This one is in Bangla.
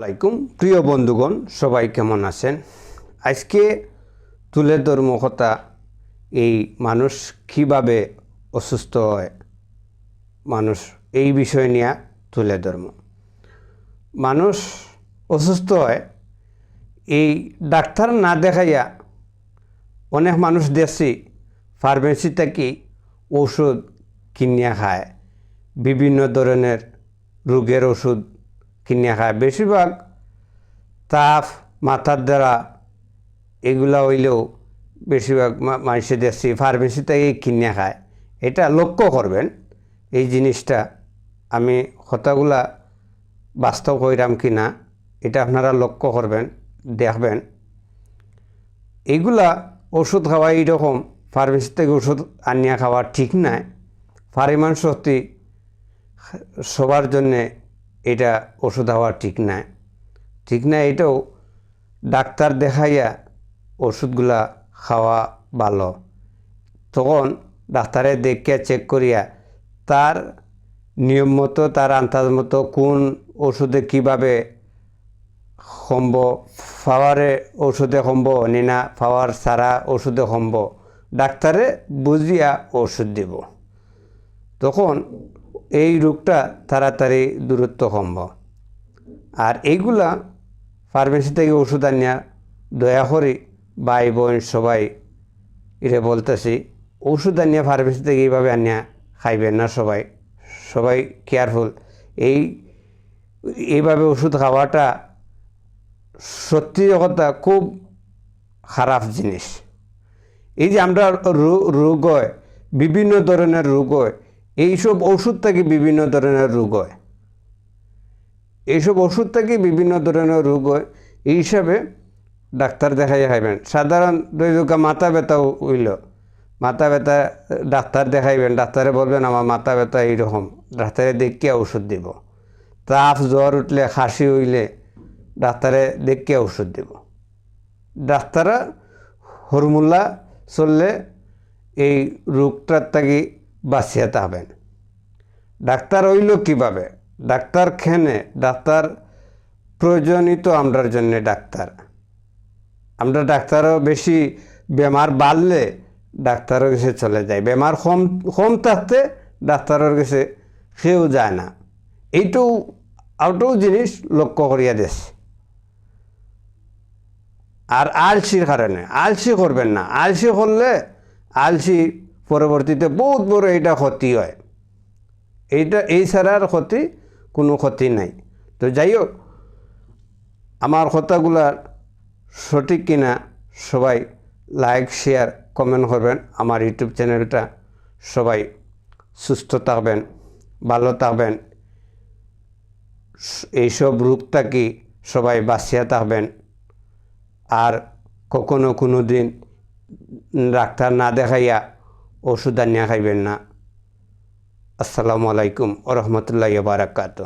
আলাইকুম। প্রিয় বন্ধুগণ, সবাই কেমন আছেন? আজকে তুলে ধর্ম কথা, এই মানুষ কীভাবে অসুস্থ হয়, মানুষ এই বিষয় নিয়ে তুলে ধর্ম। মানুষ অসুস্থ হয়, এই ডাক্তার না দেখাইয়া অনেক মানুষ দেখছি ফার্মেসি থেকে ওষুধ কিনিয়া খায়। বিভিন্ন ধরনের রোগের ওষুধ কিনিয়া খায় বেশিরভাগ তাপ, মাথার দ্বারা এগুলা হইলেও বেশিরভাগ মা- মানুষে দেখছি ফার্মেসি থেকে কিনিয়া খায় এটা লক্ষ্য করবেন, এই জিনিসটা আমি কথাগুলা বাস্তব হইরাম কি না এটা আপনারা লক্ষ্য করবেন, দেখবেন। এইগুলা ওষুধ খাওয়া এইরকম ফার্মেসি থেকে ওষুধ আনিয়া খাওয়া ঠিক নাই। পরিমাণ শক্তি সবার জন্যে এটা ওষুধ খাওয়া ঠিক নাই ঠিক না এটাও ডাক্তার দেখাইয়া ওষুধগুলা খাওয়া ভালো। তখন ডাক্তারে দেখিয়া চেক করিয়া তার নিয়ম মতো, তার আন্দাজ মতো কোন ওষুধে কীভাবে সম্ভ পাওয়ারে ওষুধে সম্ভ নিনা পাওয়ার সারা ওষুধে সম্ভ। ডাক্তারে বুঝিয়া ওষুধ দিব। তখন এই রোগটা তাড়াতাড়ি দূরত্ব সম্ভব আর এইগুলা ফার্মেসি থেকে ওষুধ আনিয়া দয়া করে ভাই বোন সবাই এরে বলতেছি, ওষুধ আনিয়া ফার্মেসি থেকে এইভাবে আনিয়া খাইবেন না সবাই। সবাই কেয়ারফুল এই, এইভাবে ওষুধ খাওয়াটা সত্যি কথা খুব খারাপ জিনিস। এই যে আমরা রোগ হয়, বিভিন্ন ধরনের রোগ হয় এইসব ওষুধ থেকে বিভিন্ন ধরনের রোগ হয়। এইসব ওষুধ থেকে বিভিন্ন ধরনের রোগ হয়। এই হিসাবে ডাক্তার দেখাই খাইবেন। সাধারণ দৈবিকা মাথা ব্যথা হইল। মাথা ব্যথা ডাক্তার দেখাইবেন। ডাক্তারে বলবেন, আমার মাথা ব্যথা এইরকম। ডাক্তারে দেখিয়া ওষুধ দিব। তাপ, জ্বর উঠলে, খাসি হইলে ডাক্তারে দেখিয়া ওষুধ দিব। ডাক্তারা হরমুল্লা চললে এই রোগটার থেকে বাঁচিয়ে থাকবেন ডাক্তার হইল কীভাবে? ডাক্তার খেনে, ডাক্তার প্রয়োজনই তো আমরার জন্য ডাক্তার। আমরা ডাক্তারও বেশি বেমার বাড়লে ডাক্তারের কাছে চলে যায়। বেমার কম কম থাকতে ডাক্তারের কাছে সেও যায় না। এইটাও আউটাও জিনিস লক্ষ্য করিয়া দেশ। আর আলসির কারণে, আলসি করবেন না। আলসি করলে আলসি পরবর্তীতে বহুত বড় এটা ক্ষতি হয়। এইটা, এই ছাড়ার ক্ষতি, কোনো ক্ষতি নাই। তো যাই হোক, আমার কথাগুলার সঠিক কিনা সবাই লাইক, শেয়ার, কমেন্ট করবেন। আমার ইউটিউব চ্যানেলটা সবাই সুস্থ থাকবেন, ভালো থাকবেন। এইসব রোগ থাকি সবাই বাঁচিয়া থাকবেন। আর কখনো কোনো দিন ডাক্তার না দেখাইয়া ওষুধ আনিয়া খাইবেন না। আসসালামু আলাইকুম ও রহমতুল্লাহ বারাকাতু